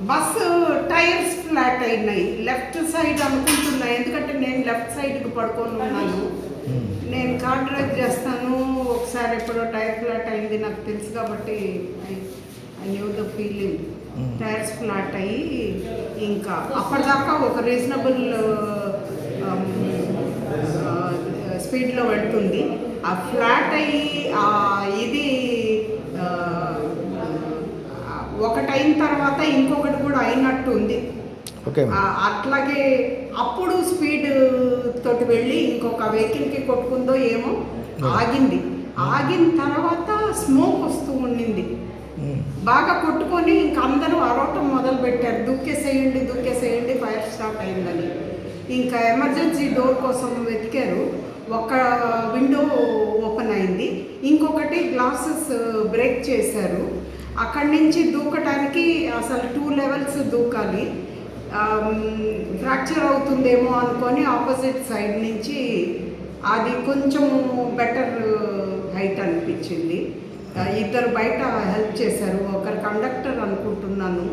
Bus tyres flat అయినాయి. Left side అనుకుంటున్నా. ఎందుకంటే నేను లెఫ్ట్ సైడ్కి పడుకొని ఉన్నాను. నేను కార్ డ్రైవ్ చేస్తాను. ఒకసారి ఎప్పుడో టైర్ ఫ్లాట్ అయింది నాకు తెలుసు కాబట్టి I knew the feeling. Tyres flat అయ్యి ఇంకా అప్పటిదాకా ఒక రీజనబుల్ స్పీడ్లో వెళ్తుంది. ఆ ఫ్లాట్ అయ్యి ఇది ఆ, ఆ, ఒకటైన తర్వాత ఇంకొకటి కూడా అయినట్టు ఉంది. అట్లాగే అప్పుడు స్పీడ్ తోటి వెళ్ళి ఇంకొక వెహికల్కి కొట్టుకుందో ఏమో ఆగింది. ఆగిన తర్వాత స్మోక్ వస్తూ ఉండింది. బాగా కొట్టుకొని ఇంక అందరూ అరవటం మొదలు పెట్టారు దూకేసేయండి దూకేసేయండి ఫైర్ స్టార్ట్ అయిందని. ఇంకా ఎమర్జెన్సీ డోర్ కోసం వెతికారు. ఒక విండో ఓపెన్ అయింది. ఇంకొకటి గ్లాసెస్ బ్రేక్ చేశారు. అక్కడి నుంచి దూకటానికి అసలు టూ లెవెల్స్ దూకాలి. ఫ్రాక్చర్ అవుతుందేమో అనుకొని ఆపోజిట్ సైడ్ నుంచి అది కొంచెం బెటర్ హైట్ అనిపించింది. ఇద్దరు బయట హెల్ప్ చేశారు. ఒకరు కండక్టర్ అనుకుంటున్నాను.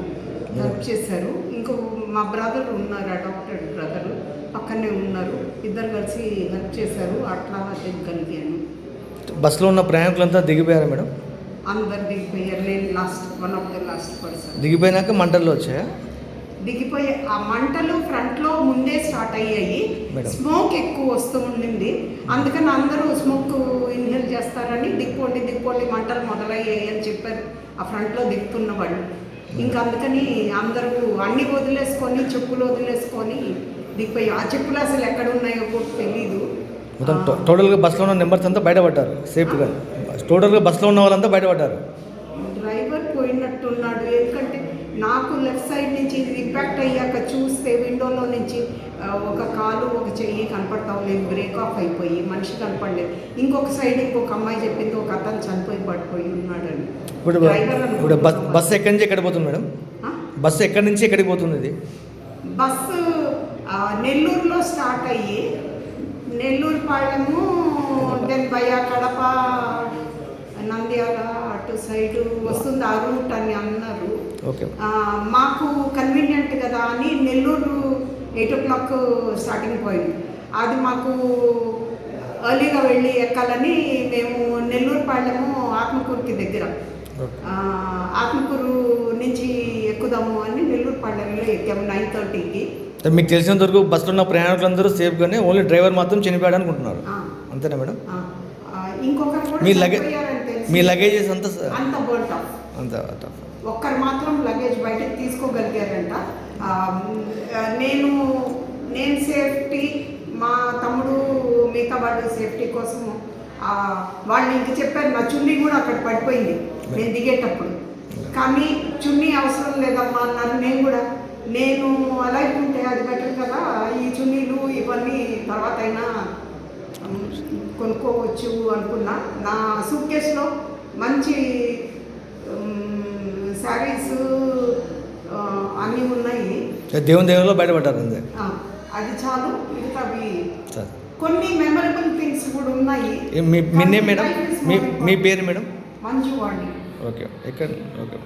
హెల్ప్ చేశారు. ఇంకో మా బ్రదర్ ఉన్నారు అడాప్టెడ్ బ్రదర్ పక్కనే ఉన్నారు. ఇద్దరు కలిసి హెల్ప్ చేశారు. అట్లా దిగగలిగాను బస్సులో ఉన్న ప్రయాణికులంతా దిగిపోయారు మేడం? అందరు దిగిపోయారు. నేను last one of the last person దిగిపోయినాక మంటల్లో వచ్చాయా? దిగిపోయే ఆ మంటలు ఫ్రంట్లో ముందే స్టార్ట్ అయ్యాయి. స్మోక్ ఎక్కువ వస్తూ ఉండింది. అందుకని అందరూ స్మోక్ ఇన్హేల్ చేస్తారని దిక్కోండి దిక్కోండి మంటలు మొదలయ్యాయి అని చెప్పారు. ఆ ఫ్రంట్లో దిక్కుతున్న వాళ్ళు. ఇంకా అందుకని అందరూ అన్ని వదిలేసుకొని చెప్పులు వదిలేసుకొని దిగిపోయి ఆ చెప్పులు అసలు ఎక్కడ ఉన్నాయో కూడా తెలీదు. టోటల్గా బస్సులో ఉన్న నెంబర్స్ అంతా బయటపడ్డారు సేఫ్గా టోటల్గా బస్సులో ఉన్న వాళ్ళంతా బయటపడ్డారు. డ్రైవర్ పోయినట్టున్నాడు. ఎందుకంటే నాకు లెఫ్ట్ సైడ్ నుంచి ఇంపాక్ట్ అయ్యాక చూస్తే విండోలో నుంచి ఒక కాలు ఒక చెయ్యి కనపడతాం లేదు బ్రేక్ ఆఫ్ అయిపోయి మనిషి కనపడలేదు. ఇంకొక సైడ్ ఇంకొక అమ్మాయి చెప్పింది ఒక అతను చనిపోయి పడిపోయి ఉన్నాడని. ఇప్పుడు డ్రైవర్ ఇప్పుడు బస్ బస్సు ఎక్కడి నుంచి ఎక్కడికి పోతుంది మేడం? బస్సు ఎక్కడి నుంచి ఎక్కడికి పోతుంది ఇది? బస్సు నెల్లూరులో స్టార్ట్ అయ్యి నెల్లూరు పాళెము దెన్ కడప నంద్యాల అటు సైడ్ వస్తుంది ఆ రూట్ అని అన్నారు. మాకు కన్వీనియంట్ కదా అని Nellore eight o'clock starting point అది మాకు ఎర్లీగా వెళ్ళి ఎక్కాలని మేము నెల్లూరు పాళ్ళము ఆత్మకూరుకి దగ్గర. ఆత్మకూరు నుంచి ఎక్కుదాము అని నెల్లూరు పాళ్ళెంలో ఎక్కాము నైన్ థర్టీకి మీకు తెలిసినంత వరకు బస్సులో ఉన్న ప్రయాణికులందరూ సేఫ్గానే ఓన్లీ డ్రైవర్ మాత్రం చనిపోయాడు అనుకుంటున్నారు. అంతేనా మేడం? ఇంకొకరు మీ లగే చనిపోయారని తెలిసి మీ లగేజెస్ అంతా అంత ఆఫ్ అంత. ఒక్కరు మాత్రం లగేజ్ బయటకు తీసుకోగలిగారంట. నేను నేను సేఫ్టీ మా తమ్ముడు మిగతా వాళ్ళు సేఫ్టీ కోసం వాళ్ళు ఇంక చెప్పారు నా చున్నీ కూడా అక్కడ పడిపోయింది. నేను దిగేటప్పుడు. కానీ చున్నీ అవసరం లేదమ్మా అన్నారు నేను కూడా. నేను అలా ఉంటే అది బెటర్ కదా ఈ చున్నీలు ఇవన్నీ తర్వాత అయినా కొనుక్కోవచ్చు అనుకున్నా. నా సూట్ కేసులో మంచి శారీస్ అన్నీ ఉన్నాయి. దేవుని దేవుల్లో బయటపడ్డారు అది చాలు. మిగతావి సరే కొన్ని మెమరబుల్ థింగ్స్ కూడా ఉన్నాయి. మీ మీ నేమ్ మేడం మీ మీ పేరు మేడం మంజు వాణి. ఓకే. ఎక్కడ? ఓకే.